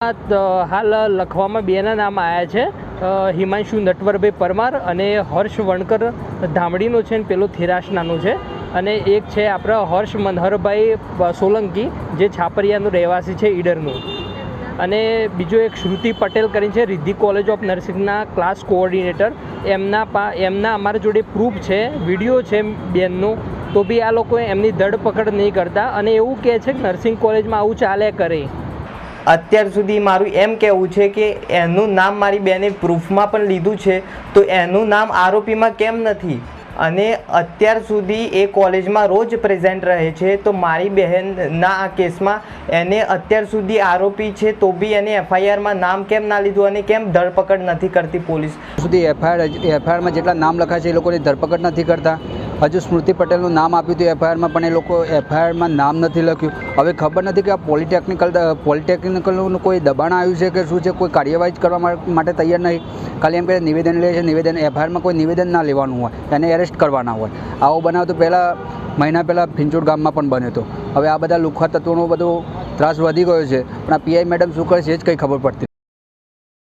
હાલ લખવામાં બેના નામ આવ્યા છે. હિમાંશુ નટવરભાઈ પરમાર અને હર્ષ વણકર ધામડીનો છે ને પેલો થેરાસનાનો છે. અને એક છે આપણા હર્ષ મનહરભાઈ સોલંકી, જે છાપરિયાનું રહેવાસી છે ઈડરનું. અને બીજો એક શ્રુતિ પટેલ કરીને છે, રિદ્ધિ કોલેજ ઓફ નર્સિંગના ક્લાસ કોઓર્ડિનેટર. એમના પા, એમના અમારા જોડે પ્રૂફ છે, વીડિયો છે બેનનો. તો બી આ લોકો એમની ધરપકડ નહીં કરતા. અને એવું કહે છે કે નર્સિંગ કોલેજમાં આવું ચાલે કરે. અત્યાર સુધી મારું એમ કહેવું છે કે એનું નામ મારી બેને પ્રૂફમાં પણ લીધું છે, તો એનું નામ આરોપીમાં કેમ નથી? અને અત્યાર સુધી એ કોલેજમાં રોજ પ્રેઝન્ટ રહે છે, તો મારી બહેનના આ કેસમાં એને અત્યાર સુધી આરોપી છે, તો બી એને એફઆઈઆરમાં નામ કેમ ના લીધું અને કેમ ધરપકડ નથી કરતી પોલીસ? સુધી એફઆઈઆર, એફઆઈઆરમાં જેટલા નામ લખાય છે, એ લોકોની ધરપકડ નથી કરતા. હજુ સ્મૃતિ પટેલનું નામ આપ્યું હતું એફઆઈઆરમાં, પણ એ લોકો એફઆઈઆરમાં નામ નથી લખ્યું. હવે ખબર નથી કે આ પોલિટેકનિકલ, પોલિટેકનિકલનું કોઈ દબાણ આવ્યું છે કે શું છે? કોઈ કાર્યવાહી કરવા માટે તૈયાર નહીં. ખાલી એમ કે નિવેદન લે છે, નિવેદન, એફઆઈઆરમાં કોઈ નિવેદન ના લેવાનું હોય. એને એરેસ્ટ કરવાના હોય. આવો બનાવ તો પહેલાં, મહિના પહેલાં ફિંચોડ ગામમાં પણ બન્યો હતો. હવે આ બધા લુખા તત્વોનો બધો ત્રાસ વધી ગયો છે. પણ આ પીઆઈ મેડમ શું કરે છે એ જ કંઈ ખબર પડતી